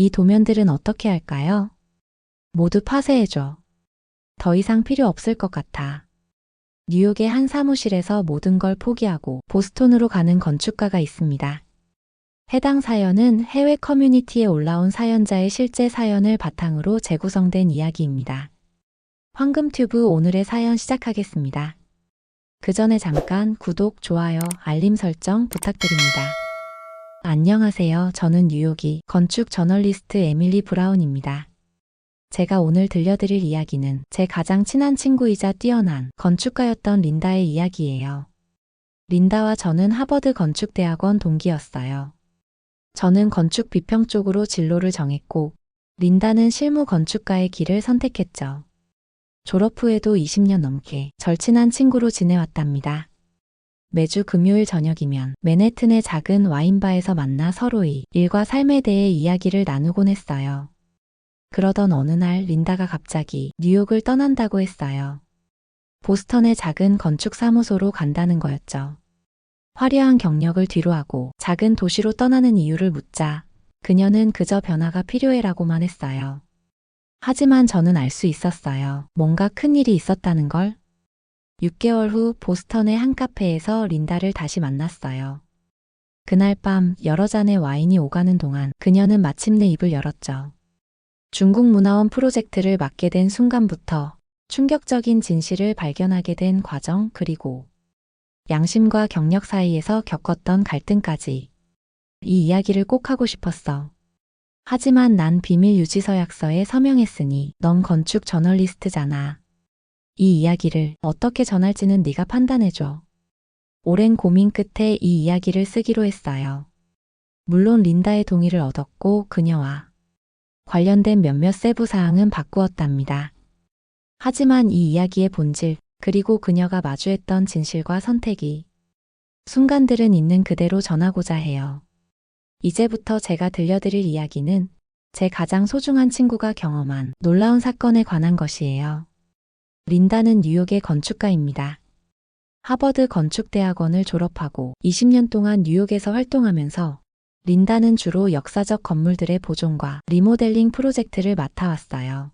이 도면들은 어떻게 할까요? 모두 파쇄해줘. 더 이상 필요 없을 것 같아. 뉴욕의 한 사무실에서 모든 걸 포기하고 보스톤으로 가는 건축가가 있습니다. 해당 사연은 해외 커뮤니티에 올라온 사연자의 실제 사연을 바탕으로 재구성된 이야기입니다. 황금튜브 오늘의 사연 시작하겠습니다. 그 전에 잠깐 구독, 좋아요, 알림 설정 부탁드립니다. 안녕하세요. 저는 뉴욕이 건축 저널리스트 에밀리 브라운입니다. 제가 오늘 들려드릴 이야기는 제 가장 친한 친구이자 뛰어난 건축가였던 린다의 이야기예요. 린다와 저는 하버드 건축대학원 동기였어요. 저는 건축 비평 쪽으로 진로를 정했고, 린다는 실무 건축가의 길을 선택했죠. 졸업 후에도 20년 넘게 절친한 친구로 지내왔답니다. 매주 금요일 저녁이면 맨해튼의 작은 와인바에서 만나 서로의 일과 삶에 대해 이야기를 나누곤 했어요. 그러던 어느 날 린다가 갑자기 뉴욕을 떠난다고 했어요. 보스턴의 작은 건축 사무소로 간다는 거였죠. 화려한 경력을 뒤로하고 작은 도시로 떠나는 이유를 묻자 그녀는 그저 변화가 필요해라고만 했어요. 하지만 저는 알 수 있었어요. 뭔가 큰 일이 있었다는 걸. 6개월 후 보스턴의 한 카페에서 린다를 다시 만났어요. 그날 밤 여러 잔의 와인이 오가는 동안 그녀는 마침내 입을 열었죠. 중국 문화원 프로젝트를 맡게 된 순간부터 충격적인 진실을 발견하게 된 과정 그리고 양심과 경력 사이에서 겪었던 갈등까지 이 이야기를 꼭 하고 싶었어. 하지만 난 비밀 유지 서약서에 서명했으니 넌 건축 저널리스트잖아. 이 이야기를 어떻게 전할지는 네가 판단해줘. 오랜 고민 끝에 이 이야기를 쓰기로 했어요. 물론 린다의 동의를 얻었고 그녀와 관련된 몇몇 세부 사항은 바꾸었답니다. 하지만 이 이야기의 본질, 그리고 그녀가 마주했던 진실과 선택이 순간들은 있는 그대로 전하고자 해요. 이제부터 제가 들려드릴 이야기는 제 가장 소중한 친구가 경험한 놀라운 사건에 관한 것이에요. 린다는 뉴욕의 건축가입니다. 하버드 건축대학원을 졸업하고 20년 동안 뉴욕에서 활동하면서 린다는 주로 역사적 건물들의 보존과 리모델링 프로젝트를 맡아왔어요.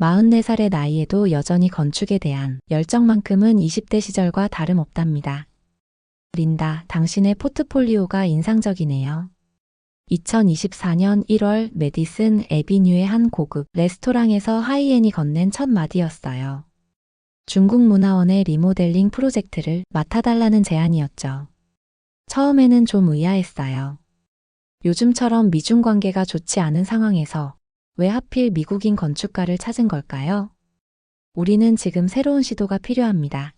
44살의 나이에도 여전히 건축에 대한 열정만큼은 20대 시절과 다름없답니다. 린다, 당신의 포트폴리오가 인상적이네요. 2024년 1월 메디슨 에비뉴의 한 고급 레스토랑에서 하이엔이 건넨 첫 마디였어요. 중국 문화원의 리모델링 프로젝트를 맡아달라는 제안이었죠. 처음에는 좀 의아했어요. 요즘처럼 미중 관계가 좋지 않은 상황에서 왜 하필 미국인 건축가를 찾은 걸까요? 우리는 지금 새로운 시도가 필요합니다.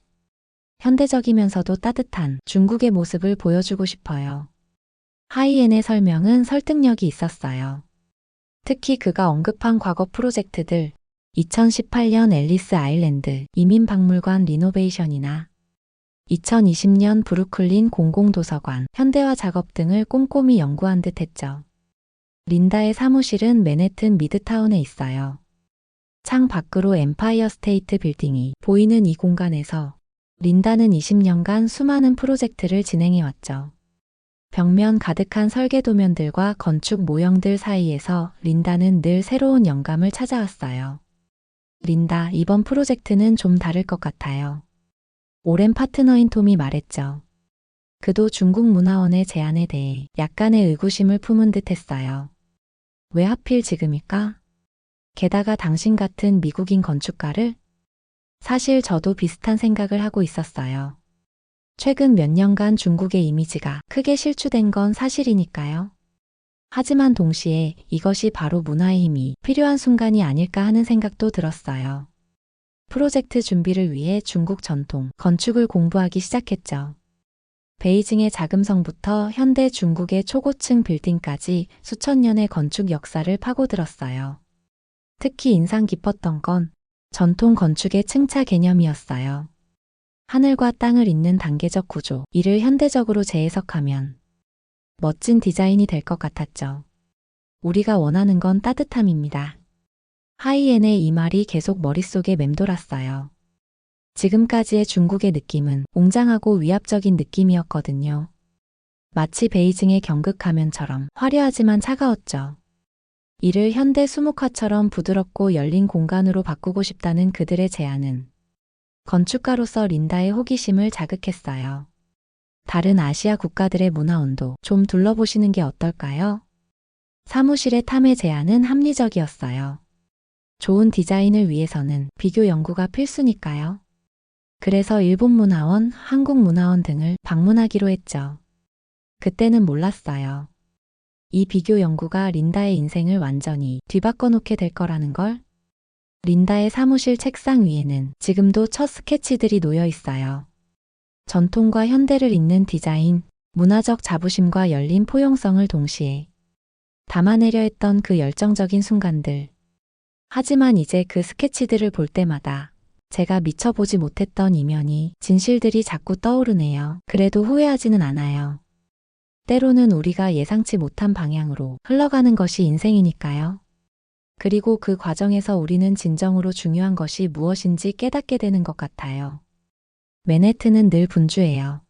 현대적이면서도 따뜻한 중국의 모습을 보여주고 싶어요. 하이엔의 설명은 설득력이 있었어요. 특히 그가 언급한 과거 프로젝트들, 2018년 앨리스 아일랜드 이민박물관 리노베이션이나 2020년 브루클린 공공도서관 현대화 작업 등을 꼼꼼히 연구한 듯 했죠. 린다의 사무실은 맨해튼 미드타운에 있어요. 창 밖으로 엠파이어 스테이트 빌딩이 보이는 이 공간에서 린다는 20년간 수많은 프로젝트를 진행해왔죠. 벽면 가득한 설계 도면들과 건축 모형들 사이에서 린다는 늘 새로운 영감을 찾아왔어요. 린다, 이번 프로젝트는 좀 다를 것 같아요. 오랜 파트너인 톰이 말했죠. 그도 중국 문화원의 제안에 대해 약간의 의구심을 품은 듯 했어요. 왜 하필 지금일까? 게다가 당신 같은 미국인 건축가를? 사실 저도 비슷한 생각을 하고 있었어요. 최근 몇 년간 중국의 이미지가 크게 실추된 건 사실이니까요. 하지만 동시에 이것이 바로 문화의 힘이 필요한 순간이 아닐까 하는 생각도 들었어요. 프로젝트 준비를 위해 중국 전통 건축을 공부하기 시작했죠. 베이징의 자금성부터 현대 중국의 초고층 빌딩까지 수천 년의 건축 역사를 파고들었어요. 특히 인상 깊었던 건 전통 건축의 층차 개념이었어요. 하늘과 땅을 잇는 단계적 구조, 이를 현대적으로 재해석하면 멋진 디자인이 될 것 같았죠. 우리가 원하는 건 따뜻함입니다. 하이엔의 이 말이 계속 머릿속에 맴돌았어요. 지금까지의 중국의 느낌은 웅장하고 위압적인 느낌이었거든요. 마치 베이징의 경극 가면처럼 화려하지만 차가웠죠. 이를 현대 수목화처럼 부드럽고 열린 공간으로 바꾸고 싶다는 그들의 제안은 건축가로서 린다의 호기심을 자극했어요. 다른 아시아 국가들의 문화원도 좀 둘러보시는 게 어떨까요? 사무실의 탐의 제안은 합리적이었어요. 좋은 디자인을 위해서는 비교 연구가 필수니까요. 그래서 일본 문화원, 한국 문화원 등을 방문하기로 했죠. 그때는 몰랐어요. 이 비교 연구가 린다의 인생을 완전히 뒤바꿔 놓게 될 거라는 걸. 린다의 사무실 책상 위에는 지금도 첫 스케치들이 놓여 있어요. 전통과 현대를 잇는 디자인, 문화적 자부심과 열린 포용성을 동시에 담아내려 했던 그 열정적인 순간들. 하지만 이제 그 스케치들을 볼 때마다 제가 미쳐 보지 못했던 이면이 진실들이 자꾸 떠오르네요. 그래도 후회하지는 않아요. 때로는 우리가 예상치 못한 방향으로 흘러가는 것이 인생이니까요. 그리고 그 과정에서 우리는 진정으로 중요한 것이 무엇인지 깨닫게 되는 것 같아요. 맨해튼은 늘 분주해요.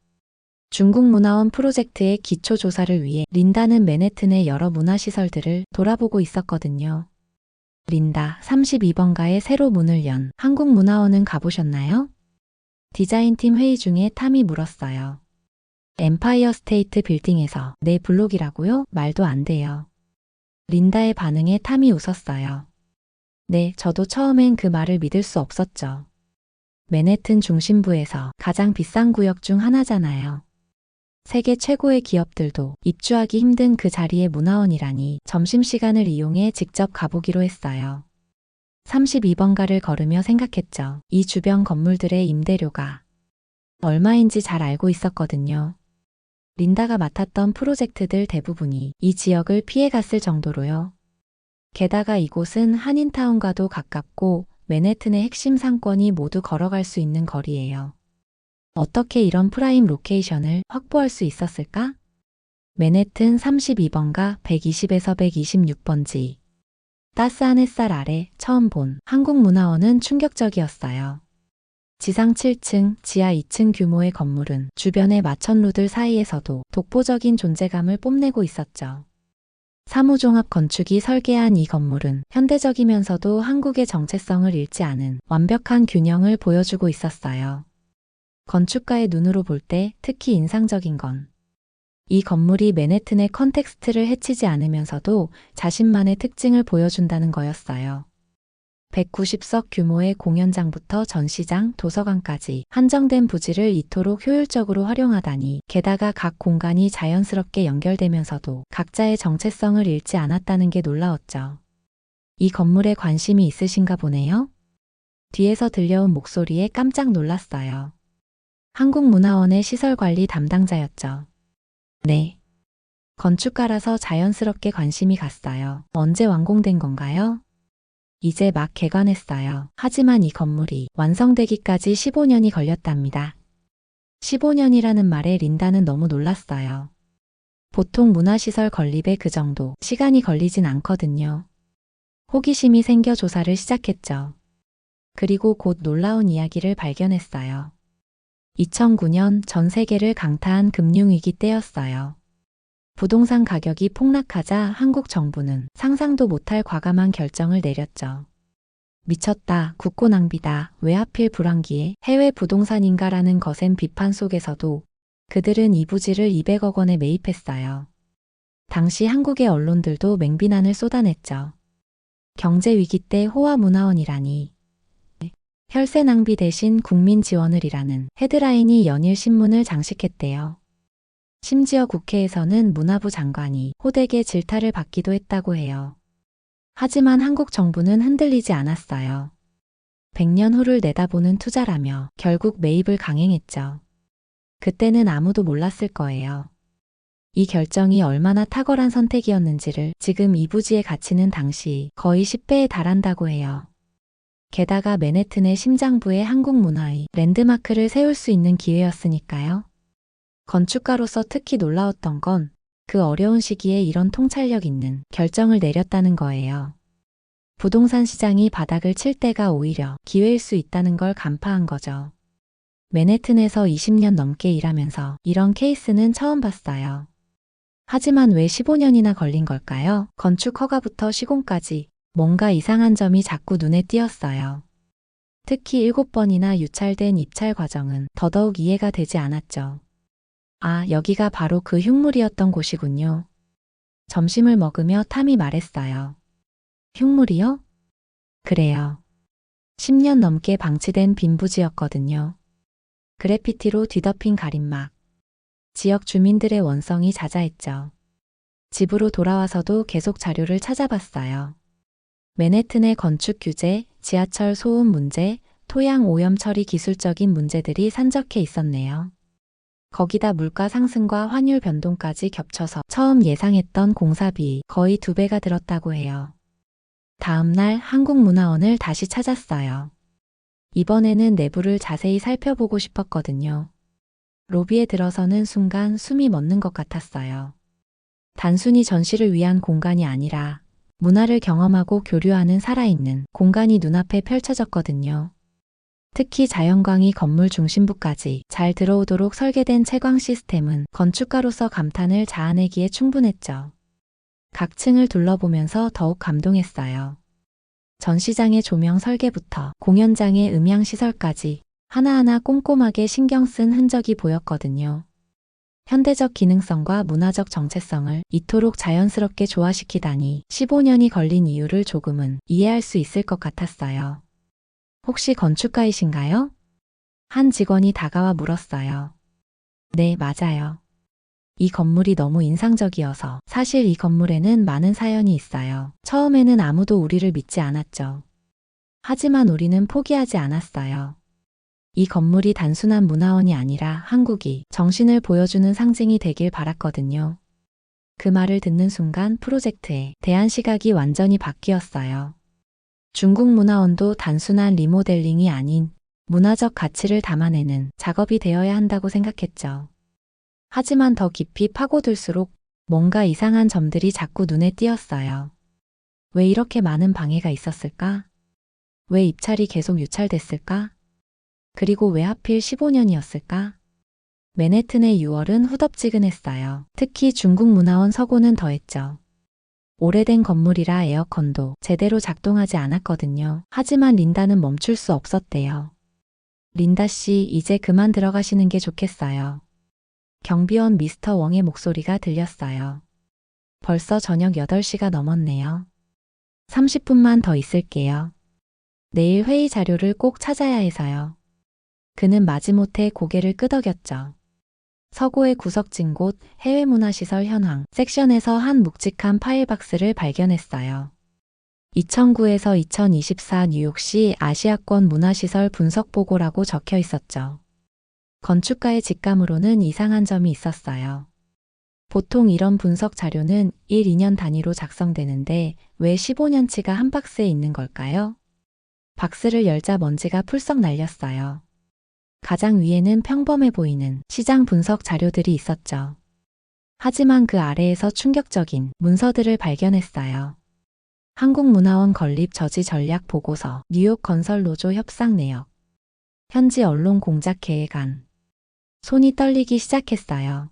중국 문화원 프로젝트의 기초 조사를 위해 린다는 맨해튼의 여러 문화시설들을 돌아보고 있었거든요. 린다 32번가에 새로 문을 연 한국문화원은 가보셨나요? 디자인팀 회의 중에 탐이 물었어요. 엠파이어 스테이트 빌딩에서 내 블록이라고요? 말도 안 돼요. 린다의 반응에 탐이 웃었어요. 네, 저도 처음엔 그 말을 믿을 수 없었죠. 맨해튼 중심부에서 가장 비싼 구역 중 하나잖아요. 세계 최고의 기업들도 입주하기 힘든 그 자리의 문화원이라니 점심시간을 이용해 직접 가보기로 했어요. 32번가를 걸으며 생각했죠. 이 주변 건물들의 임대료가 얼마인지 잘 알고 있었거든요. 린다가 맡았던 프로젝트들 대부분이 이 지역을 피해갔을 정도로요. 게다가 이곳은 한인타운과도 가깝고 맨해튼의 핵심 상권이 모두 걸어갈 수 있는 거리예요. 어떻게 이런 프라임 로케이션을 확보할 수 있었을까? 맨해튼 32번가 120에서 126번지. 따스한 햇살 아래 처음 본 한국문화원은 충격적이었어요. 지상 7층, 지하 2층 규모의 건물은 주변의 마천루들 사이에서도 독보적인 존재감을 뽐내고 있었죠. 사무종합 건축이 설계한 이 건물은 현대적이면서도 한국의 정체성을 잃지 않은 완벽한 균형을 보여주고 있었어요. 건축가의 눈으로 볼 때 특히 인상적인 건 이 건물이 맨해튼의 컨텍스트를 해치지 않으면서도 자신만의 특징을 보여준다는 거였어요. 190석 규모의 공연장부터 전시장, 도서관까지 한정된 부지를 이토록 효율적으로 활용하다니 게다가 각 공간이 자연스럽게 연결되면서도 각자의 정체성을 잃지 않았다는 게 놀라웠죠. 이 건물에 관심이 있으신가 보네요? 뒤에서 들려온 목소리에 깜짝 놀랐어요. 한국문화원의 시설관리 담당자였죠. 네. 건축가라서 자연스럽게 관심이 갔어요. 언제 완공된 건가요? 이제 막 개관했어요. 하지만 이 건물이 완성되기까지 15년이 걸렸답니다. 15년이라는 말에 린다는 너무 놀랐어요. 보통 문화시설 건립에 그 정도 시간이 걸리진 않거든요. 호기심이 생겨 조사를 시작했죠. 그리고 곧 놀라운 이야기를 발견했어요. 2009년 전 세계를 강타한 금융위기 때였어요. 부동산 가격이 폭락하자 한국 정부는 상상도 못할 과감한 결정을 내렸죠. 미쳤다, 국고 낭비다, 왜 하필 불황기에 해외 부동산인가라는 거센 비판 속에서도 그들은 이 부지를 200억 원에 매입했어요. 당시 한국의 언론들도 맹비난을 쏟아냈죠. 경제 위기 때 호화 문화원이라니 혈세 낭비 대신 국민 지원을 이라는 헤드라인이 연일 신문을 장식했대요. 심지어 국회에서는 문화부 장관이 호되게 질타를 받기도 했다고 해요. 하지만 한국 정부는 흔들리지 않았어요. 100년 후를 내다보는 투자라며 결국 매입을 강행했죠. 그때는 아무도 몰랐을 거예요. 이 결정이 얼마나 탁월한 선택이었는지를 지금 이 부지의 가치는 당시 거의 10배에 달한다고 해요. 게다가 맨해튼의 심장부에 한국 문화의 랜드마크를 세울 수 있는 기회였으니까요. 건축가로서 특히 놀라웠던 건 그 어려운 시기에 이런 통찰력 있는 결정을 내렸다는 거예요. 부동산 시장이 바닥을 칠 때가 오히려 기회일 수 있다는 걸 간파한 거죠. 맨해튼에서 20년 넘게 일하면서 이런 케이스는 처음 봤어요. 하지만 왜 15년이나 걸린 걸까요? 건축 허가부터 시공까지 뭔가 이상한 점이 자꾸 눈에 띄었어요. 특히 7번이나 유찰된 입찰 과정은 더더욱 이해가 되지 않았죠. 아, 여기가 바로 그 흉물이었던 곳이군요. 점심을 먹으며 탐이 말했어요. 흉물이요? 그래요. 10년 넘게 방치된 빈 부지였거든요. 그래피티로 뒤덮인 가림막. 지역 주민들의 원성이 자자했죠. 집으로 돌아와서도 계속 자료를 찾아봤어요. 맨해튼의 건축 규제, 지하철 소음 문제, 토양 오염 처리 기술적인 문제들이 산적해 있었네요. 거기다 물가 상승과 환율 변동까지 겹쳐서 처음 예상했던 공사비 거의 두 배가 들었다고 해요. 다음 날 한국문화원을 다시 찾았어요. 이번에는 내부를 자세히 살펴보고 싶었거든요. 로비에 들어서는 순간 숨이 멎는 것 같았어요. 단순히 전시를 위한 공간이 아니라 문화를 경험하고 교류하는 살아있는 공간이 눈앞에 펼쳐졌거든요. 특히 자연광이 건물 중심부까지 잘 들어오도록 설계된 채광 시스템은 건축가로서 감탄을 자아내기에 충분했죠. 각 층을 둘러보면서 더욱 감동했어요. 전시장의 조명 설계부터 공연장의 음향 시설까지 하나하나 꼼꼼하게 신경 쓴 흔적이 보였거든요. 현대적 기능성과 문화적 정체성을 이토록 자연스럽게 조화시키다니 15년이 걸린 이유를 조금은 이해할 수 있을 것 같았어요. 혹시 건축가이신가요? 한 직원이 다가와 물었어요. 네, 맞아요. 이 건물이 너무 인상적이어서 사실 이 건물에는 많은 사연이 있어요. 처음에는 아무도 우리를 믿지 않았죠. 하지만 우리는 포기하지 않았어요. 이 건물이 단순한 문화원이 아니라 한국이 정신을 보여주는 상징이 되길 바랐거든요. 그 말을 듣는 순간 프로젝트에 대한 시각이 완전히 바뀌었어요. 중국 문화원도 단순한 리모델링이 아닌 문화적 가치를 담아내는 작업이 되어야 한다고 생각했죠. 하지만 더 깊이 파고들수록 뭔가 이상한 점들이 자꾸 눈에 띄었어요. 왜 이렇게 많은 방해가 있었을까? 왜 입찰이 계속 유찰됐을까? 그리고 왜 하필 15년이었을까? 맨해튼의 6월은 후덥지근했어요. 특히 중국 문화원 서고는 더했죠. 오래된 건물이라 에어컨도 제대로 작동하지 않았거든요. 하지만 린다는 멈출 수 없었대요. 린다 씨, 이제 그만 들어가시는 게 좋겠어요. 경비원 미스터 웡의 목소리가 들렸어요. 벌써 저녁 8시가 넘었네요. 30분만 더 있을게요. 내일 회의 자료를 꼭 찾아야 해서요. 그는 마지못해 고개를 끄덕였죠. 서고의 구석진 곳 해외 문화시설 현황 섹션에서 한 묵직한 파일 박스를 발견했어요. 2009에서 2024 뉴욕시 아시아권 문화시설 분석 보고라고 적혀 있었죠. 건축가의 직감으로는 이상한 점이 있었어요. 보통 이런 분석 자료는 1, 2년 단위로 작성되는데 왜 15년치가 한 박스에 있는 걸까요? 박스를 열자 먼지가 풀썩 날렸어요. 가장 위에는 평범해 보이는 시장 분석 자료들이 있었죠. 하지만 그 아래에서 충격적인 문서들을 발견했어요. 한국문화원 건립 저지 전략 보고서, 뉴욕 건설 노조 협상 내역, 현지 언론 공작 계획안. 손이 떨리기 시작했어요.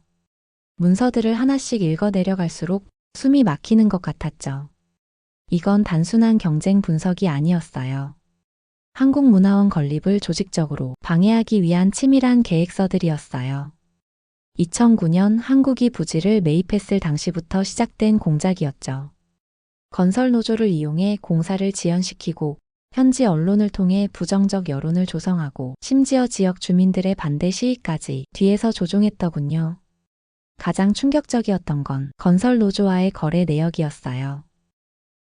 문서들을 하나씩 읽어 내려갈수록 숨이 막히는 것 같았죠. 이건 단순한 경쟁 분석이 아니었어요. 한국문화원 건립을 조직적으로 방해하기 위한 치밀한 계획서들이었어요. 2009년 한국이 부지를 매입했을 당시부터 시작된 공작이었죠. 건설 노조를 이용해 공사를 지연시키고 현지 언론을 통해 부정적 여론을 조성하고 심지어 지역 주민들의 반대 시위까지 뒤에서 조종했더군요. 가장 충격적이었던 건 건설 노조와의 거래 내역이었어요.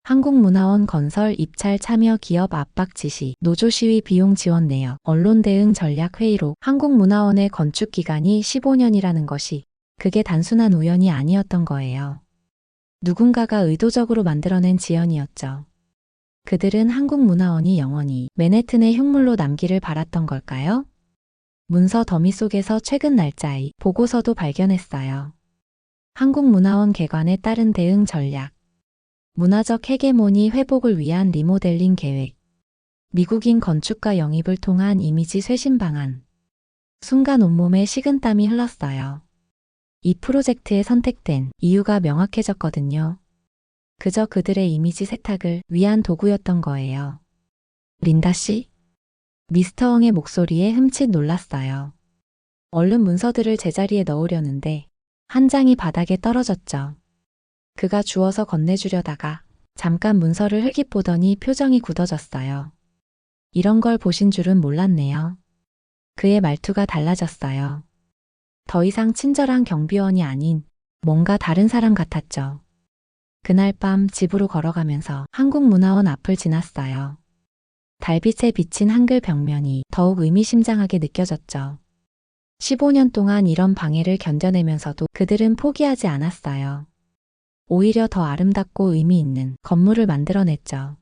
한국문화원 건설 입찰 참여 기업 압박 지시, 노조 시위 비용 지원 내역, 언론 대응 전략 회의록, 한국문화원의 건축 기간이 15년이라는 것이 그게 단순한 우연이 아니었던 거예요. 누군가가 의도적으로 만들어낸 지연이었죠. 그들은 한국문화원이 영원히 맨해튼의 흉물로 남기를 바랐던 걸까요? 문서 더미 속에서 최근 날짜의 보고서도 발견했어요. 한국문화원 개관에 따른 대응 전략, 문화적 헤게모니 회복을 위한 리모델링 계획, 미국인 건축가 영입을 통한 이미지 쇄신 방안. 순간 온몸에 식은땀이 흘렀어요. 이 프로젝트에 선택된 이유가 명확해졌거든요. 그저 그들의 이미지 세탁을 위한 도구였던 거예요. 린다 씨? 미스터 엉의 목소리에 흠칫 놀랐어요. 얼른 문서들을 제자리에 넣으려는데 한 장이 바닥에 떨어졌죠. 그가 주워서 건네주려다가 잠깐 문서를 흘깃 보더니 표정이 굳어졌어요. 이런 걸 보신 줄은 몰랐네요. 그의 말투가 달라졌어요. 더 이상 친절한 경비원이 아닌 뭔가 다른 사람 같았죠. 그날 밤 집으로 걸어가면서 한국문화원 앞을 지났어요. 달빛에 비친 한글 벽면이 더욱 의미심장하게 느껴졌죠. 15년 동안 이런 방해를 견뎌내면서도 그들은 포기하지 않았어요. 오히려 더 아름답고 의미 있는 건물을 만들어냈죠.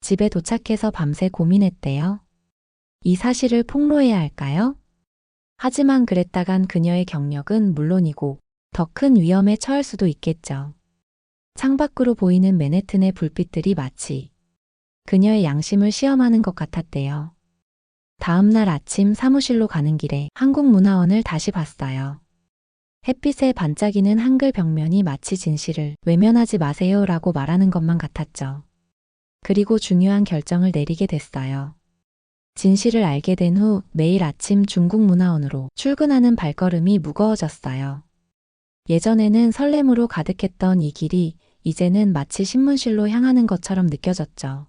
집에 도착해서 밤새 고민했대요. 이 사실을 폭로해야 할까요? 하지만 그랬다간 그녀의 경력은 물론이고 더 큰 위험에 처할 수도 있겠죠. 창밖으로 보이는 맨해튼의 불빛들이 마치 그녀의 양심을 시험하는 것 같았대요. 다음 날 아침 사무실로 가는 길에 한국문화원을 다시 봤어요. 햇빛에 반짝이는 한글 벽면이 마치 진실을 외면하지 마세요 라고 말하는 것만 같았죠. 그리고 중요한 결정을 내리게 됐어요. 진실을 알게 된 후 매일 아침 중국 문화원으로 출근하는 발걸음이 무거워졌어요. 예전에는 설렘으로 가득했던 이 길이 이제는 마치 신문실로 향하는 것처럼 느껴졌죠.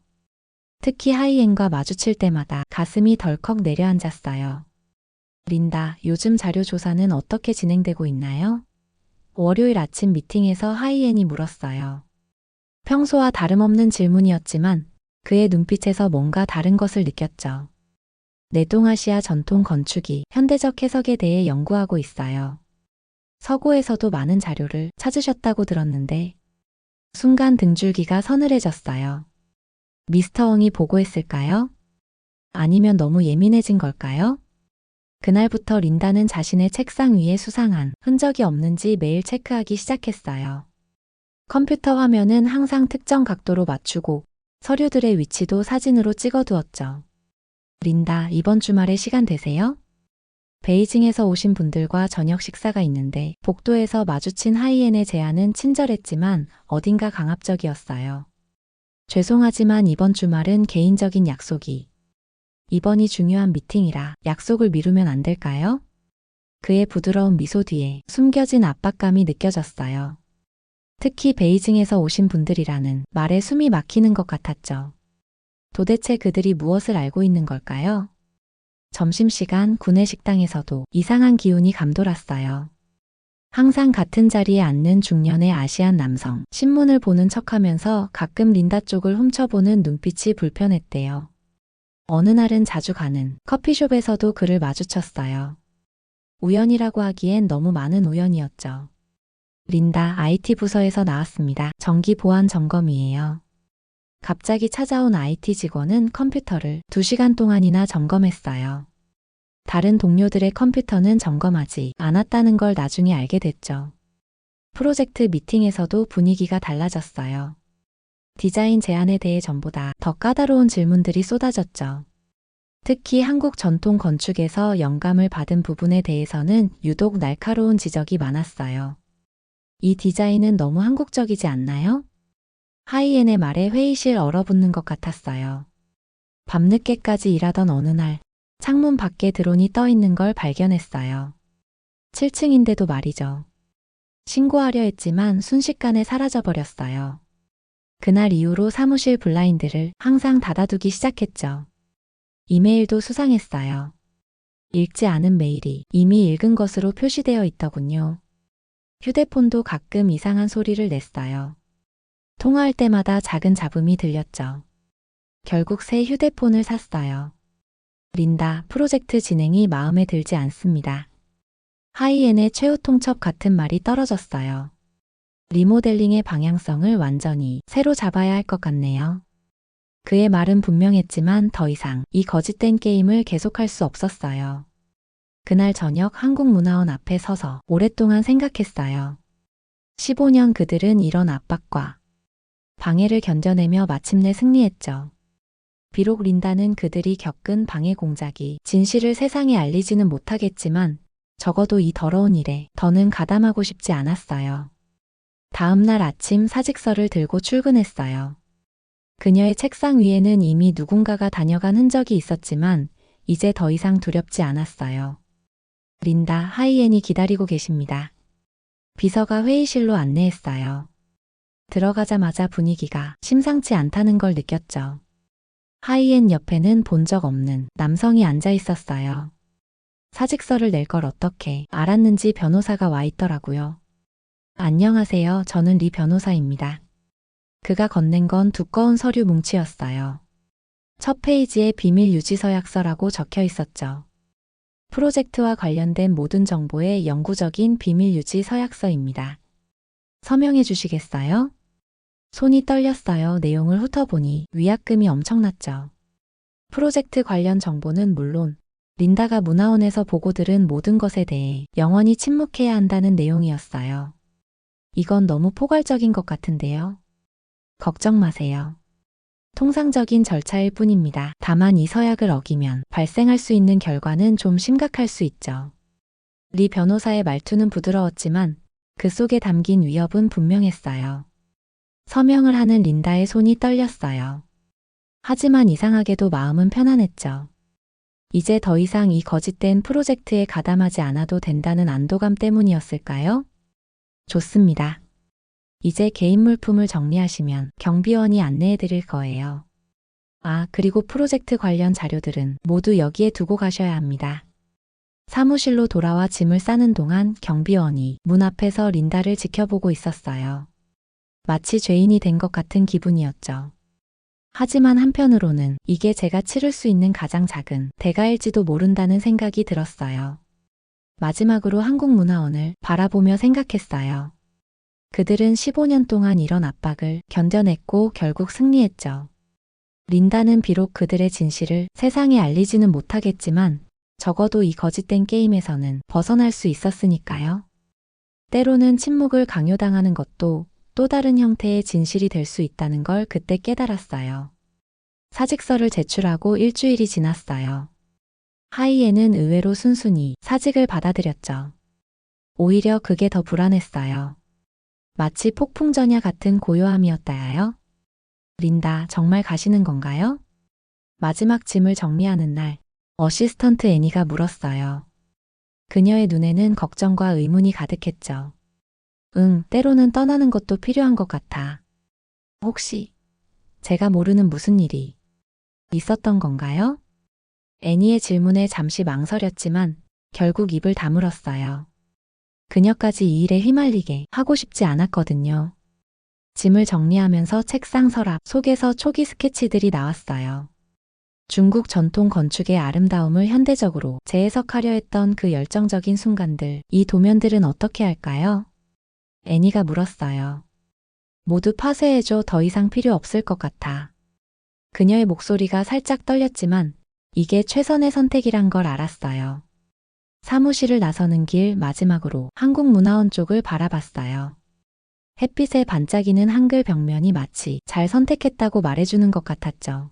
특히 하이엔과 마주칠 때마다 가슴이 덜컥 내려앉았어요. 린다, 요즘 자료 조사는 어떻게 진행되고 있나요? 월요일 아침 미팅에서 하이엔이 물었어요. 평소와 다름없는 질문이었지만 그의 눈빛에서 뭔가 다른 것을 느꼈죠. 내동아시아 전통 건축이 현대적 해석에 대해 연구하고 있어요. 서고에서도 많은 자료를 찾으셨다고 들었는데 순간 등줄기가 서늘해졌어요. 미스터 엉이 보고했을까요? 아니면 너무 예민해진 걸까요? 그날부터 린다는 자신의 책상 위에 수상한 흔적이 없는지 매일 체크하기 시작했어요. 컴퓨터 화면은 항상 특정 각도로 맞추고 서류들의 위치도 사진으로 찍어두었죠. 린다, 이번 주말에 시간 되세요? 베이징에서 오신 분들과 저녁 식사가 있는데 복도에서 마주친 하이엔의 제안은 친절했지만 어딘가 강압적이었어요. 죄송하지만 이번 주말은 개인적인 약속이 이번이 중요한 미팅이라 약속을 미루면 안 될까요? 그의 부드러운 미소 뒤에 숨겨진 압박감이 느껴졌어요. 특히 베이징에서 오신 분들이라는 말에 숨이 막히는 것 같았죠. 도대체 그들이 무엇을 알고 있는 걸까요? 점심시간 구내 식당에서도 이상한 기운이 감돌았어요. 항상 같은 자리에 앉는 중년의 아시안 남성, 신문을 보는 척 하면서 가끔 린다 쪽을 훔쳐보는 눈빛이 불편했대요. 어느 날은 자주 가는 커피숍에서도 그를 마주쳤어요. 우연이라고 하기엔 너무 많은 우연이었죠. 린다 IT 부서에서 나왔습니다. 정기 보안 점검이에요. 갑자기 찾아온 IT 직원은 컴퓨터를 2시간 동안이나 점검했어요. 다른 동료들의 컴퓨터는 점검하지 않았다는 걸 나중에 알게 됐죠. 프로젝트 미팅에서도 분위기가 달라졌어요. 디자인 제안에 대해 전보다 더 까다로운 질문들이 쏟아졌죠. 특히 한국 전통 건축에서 영감을 받은 부분에 대해서는 유독 날카로운 지적이 많았어요. 이 디자인은 너무 한국적이지 않나요? 하이엔의 말에 회의실 얼어붙는 것 같았어요. 밤늦게까지 일하던 어느 날 창문 밖에 드론이 떠 있는 걸 발견했어요. 7층인데도 말이죠. 신고하려 했지만 순식간에 사라져버렸어요. 그날 이후로 사무실 블라인드를 항상 닫아두기 시작했죠. 이메일도 수상했어요. 읽지 않은 메일이 이미 읽은 것으로 표시되어 있더군요. 휴대폰도 가끔 이상한 소리를 냈어요. 통화할 때마다 작은 잡음이 들렸죠. 결국 새 휴대폰을 샀어요. 린다, 프로젝트 진행이 마음에 들지 않습니다. 하이엔의 최후 통첩 같은 말이 떨어졌어요. 리모델링의 방향성을 완전히 새로 잡아야 할 것 같네요. 그의 말은 분명했지만 더 이상 이 거짓된 게임을 계속할 수 없었어요. 그날 저녁 한국문화원 앞에 서서 오랫동안 생각했어요. 15년 그들은 이런 압박과 방해를 견뎌내며 마침내 승리했죠. 비록 린다는 그들이 겪은 방해 공작이 진실을 세상에 알리지는 못하겠지만 적어도 이 더러운 일에 더는 가담하고 싶지 않았어요. 다음 날 아침 사직서를 들고 출근했어요. 그녀의 책상 위에는 이미 누군가가 다녀간 흔적이 있었지만 이제 더 이상 두렵지 않았어요. 린다 하이엔이 기다리고 계십니다. 비서가 회의실로 안내했어요. 들어가자마자 분위기가 심상치 않다는 걸 느꼈죠. 하이엔 옆에는 본 적 없는 남성이 앉아 있었어요. 사직서를 낼 걸 어떻게 알았는지 변호사가 와 있더라고요. 안녕하세요. 저는 리 변호사입니다. 그가 건넨 건 두꺼운 서류 뭉치였어요. 첫 페이지에 비밀 유지 서 약서라고 적혀 있었죠. 프로젝트와 관련된 모든 정보의 영구적인 비밀 유지 서약서입니다. 서명해 주시겠어요? 손이 떨렸어요. 내용을 훑어보니 위약금이 엄청났죠. 프로젝트 관련 정보는 물론 린다가 문화원에서 보고 들은 모든 것에 대해 영원히 침묵해야 한다는 내용이었어요. 이건 너무 포괄적인 것 같은데요. 걱정 마세요. 통상적인 절차일 뿐입니다. 다만 이 서약을 어기면 발생할 수 있는 결과는 좀 심각할 수 있죠. 리 변호사의 말투는 부드러웠지만 그 속에 담긴 위협은 분명했어요. 서명을 하는 린다의 손이 떨렸어요. 하지만 이상하게도 마음은 편안했죠. 이제 더 이상 이 거짓된 프로젝트에 가담하지 않아도 된다는 안도감 때문이었을까요? 좋습니다. 이제 개인 물품을 정리하시면 경비원이 안내해 드릴 거예요. 아, 그리고 프로젝트 관련 자료들은 모두 여기에 두고 가셔야 합니다. 사무실로 돌아와 짐을 싸는 동안 경비원이 문 앞에서 린다를 지켜보고 있었어요. 마치 죄인이 된 것 같은 기분이었죠. 하지만 한편으로는 이게 제가 치를 수 있는 가장 작은 대가일지도 모른다는 생각이 들었어요. 마지막으로 한국문화원을 바라보며 생각했어요. 그들은 15년 동안 이런 압박을 견뎌냈고 결국 승리했죠. 린다는 비록 그들의 진실을 세상에 알리지는 못하겠지만 적어도 이 거짓된 게임에서는 벗어날 수 있었으니까요. 때로는 침묵을 강요당하는 것도 또 다른 형태의 진실이 될 수 있다는 걸 그때 깨달았어요. 사직서를 제출하고 일주일이 지났어요. 하이에는 의외로 순순히 사직을 받아들였죠. 오히려 그게 더 불안했어요. 마치 폭풍전야 같은 고요함이었다야요. 린다, 정말 가시는 건가요? 마지막 짐을 정리하는 날, 어시스턴트 애니가 물었어요. 그녀의 눈에는 걱정과 의문이 가득했죠. 응, 때로는 떠나는 것도 필요한 것 같아. 혹시 제가 모르는 무슨 일이 있었던 건가요? 애니의 질문에 잠시 망설였지만 결국 입을 다물었어요. 그녀까지 이 일에 휘말리게 하고 싶지 않았거든요. 짐을 정리하면서 책상 서랍 속에서 초기 스케치들이 나왔어요. 중국 전통 건축의 아름다움을 현대적으로 재해석하려 했던 그 열정적인 순간들, 이 도면들은 어떻게 할까요? 애니가 물었어요. 모두 파쇄해줘 더 이상 필요 없을 것 같아. 그녀의 목소리가 살짝 떨렸지만 이게 최선의 선택이란 걸 알았어요. 사무실을 나서는 길 마지막으로 한국문화원 쪽을 바라봤어요. 햇빛에 반짝이는 한글 벽면이 마치 잘 선택했다고 말해주는 것 같았죠.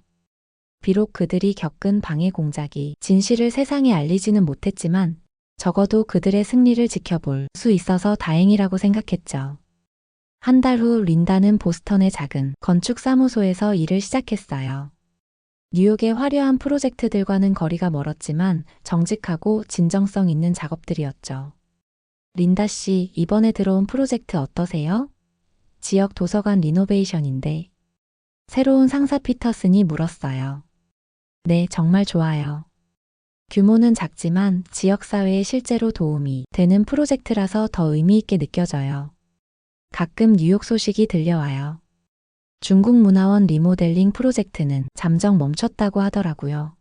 비록 그들이 겪은 방해 공작이 진실을 세상에 알리지는 못했지만 적어도 그들의 승리를 지켜볼 수 있어서 다행이라고 생각했죠. 한 달 후 린다는 보스턴의 작은 건축 사무소에서 일을 시작했어요. 뉴욕의 화려한 프로젝트들과는 거리가 멀었지만 정직하고 진정성 있는 작업들이었죠. 린다 씨, 이번에 들어온 프로젝트 어떠세요? 지역 도서관 리노베이션인데. 새로운 상사 피터슨이 물었어요. 네, 정말 좋아요. 규모는 작지만 지역사회에 실제로 도움이 되는 프로젝트라서 더 의미있게 느껴져요. 가끔 뉴욕 소식이 들려와요. 중국 문화원 리모델링 프로젝트는 잠정 멈췄다고 하더라고요.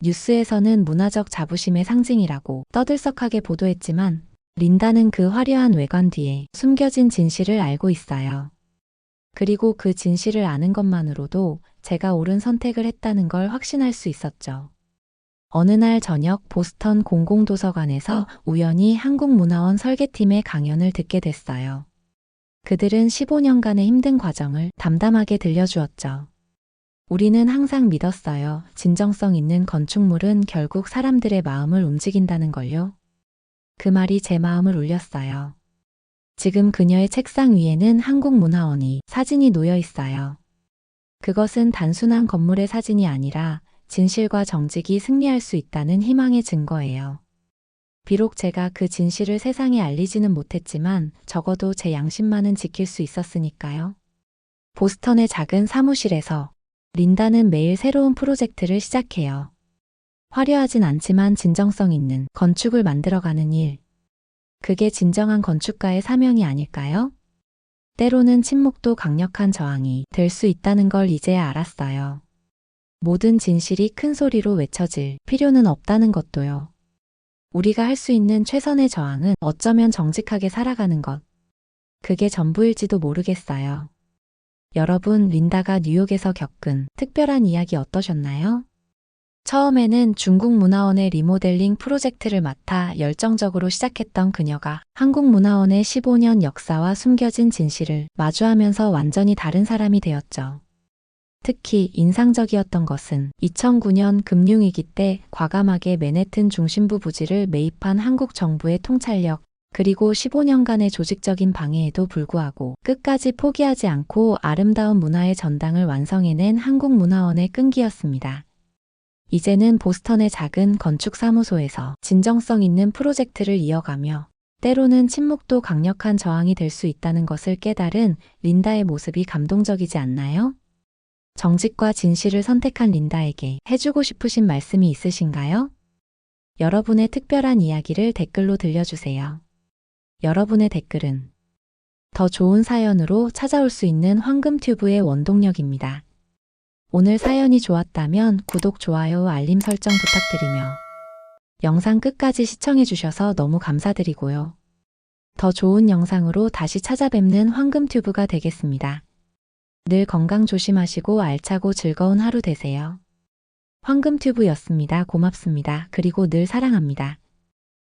뉴스에서는 문화적 자부심의 상징이라고 떠들썩하게 보도했지만 린다는 그 화려한 외관 뒤에 숨겨진 진실을 알고 있어요. 그리고 그 진실을 아는 것만으로도 제가 옳은 선택을 했다는 걸 확신할 수 있었죠. 어느 날 저녁 보스턴 공공도서관에서 우연히 한국문화원 설계팀의 강연을 듣게 됐어요. 그들은 15년간의 힘든 과정을 담담하게 들려주었죠. 우리는 항상 믿었어요. 진정성 있는 건축물은 결국 사람들의 마음을 움직인다는 걸요. 그 말이 제 마음을 울렸어요. 지금 그녀의 책상 위에는 한국문화원이 사진이 놓여 있어요. 그것은 단순한 건물의 사진이 아니라 진실과 정직이 승리할 수 있다는 희망의 증거예요. 비록 제가 그 진실을 세상에 알리지는 못했지만 적어도 제 양심만은 지킬 수 있었으니까요. 보스턴의 작은 사무실에서 린다는 매일 새로운 프로젝트를 시작해요. 화려하진 않지만 진정성 있는 건축을 만들어가는 일. 그게 진정한 건축가의 사명이 아닐까요? 때로는 침묵도 강력한 저항이 될 수 있다는 걸 이제야 알았어요. 모든 진실이 큰 소리로 외쳐질 필요는 없다는 것도요. 우리가 할 수 있는 최선의 저항은 어쩌면 정직하게 살아가는 것. 그게 전부일지도 모르겠어요. 여러분, 린다가 뉴욕에서 겪은 특별한 이야기 어떠셨나요? 처음에는 중국 문화원의 리모델링 프로젝트를 맡아 열정적으로 시작했던 그녀가 한국 문화원의 15년 역사와 숨겨진 진실을 마주하면서 완전히 다른 사람이 되었죠. 특히 인상적이었던 것은 2009년 금융위기 때 과감하게 맨해튼 중심부 부지를 매입한 한국 정부의 통찰력, 그리고 15년간의 조직적인 방해에도 불구하고 끝까지 포기하지 않고 아름다운 문화의 전당을 완성해낸 한국문화원의 끈기였습니다. 이제는 보스턴의 작은 건축 사무소에서 진정성 있는 프로젝트를 이어가며 때로는 침묵도 강력한 저항이 될 수 있다는 것을 깨달은 린다의 모습이 감동적이지 않나요? 정직과 진실을 선택한 린다에게 해주고 싶으신 말씀이 있으신가요? 여러분의 특별한 이야기를 댓글로 들려주세요. 여러분의 댓글은 더 좋은 사연으로 찾아올 수 있는 황금튜브의 원동력입니다. 오늘 사연이 좋았다면 구독, 좋아요, 알림 설정 부탁드리며 영상 끝까지 시청해주셔서 너무 감사드리고요. 더 좋은 영상으로 다시 찾아뵙는 황금튜브가 되겠습니다. 늘 건강 조심하시고 알차고 즐거운 하루 되세요. 황금튜브였습니다. 고맙습니다. 그리고 늘 사랑합니다.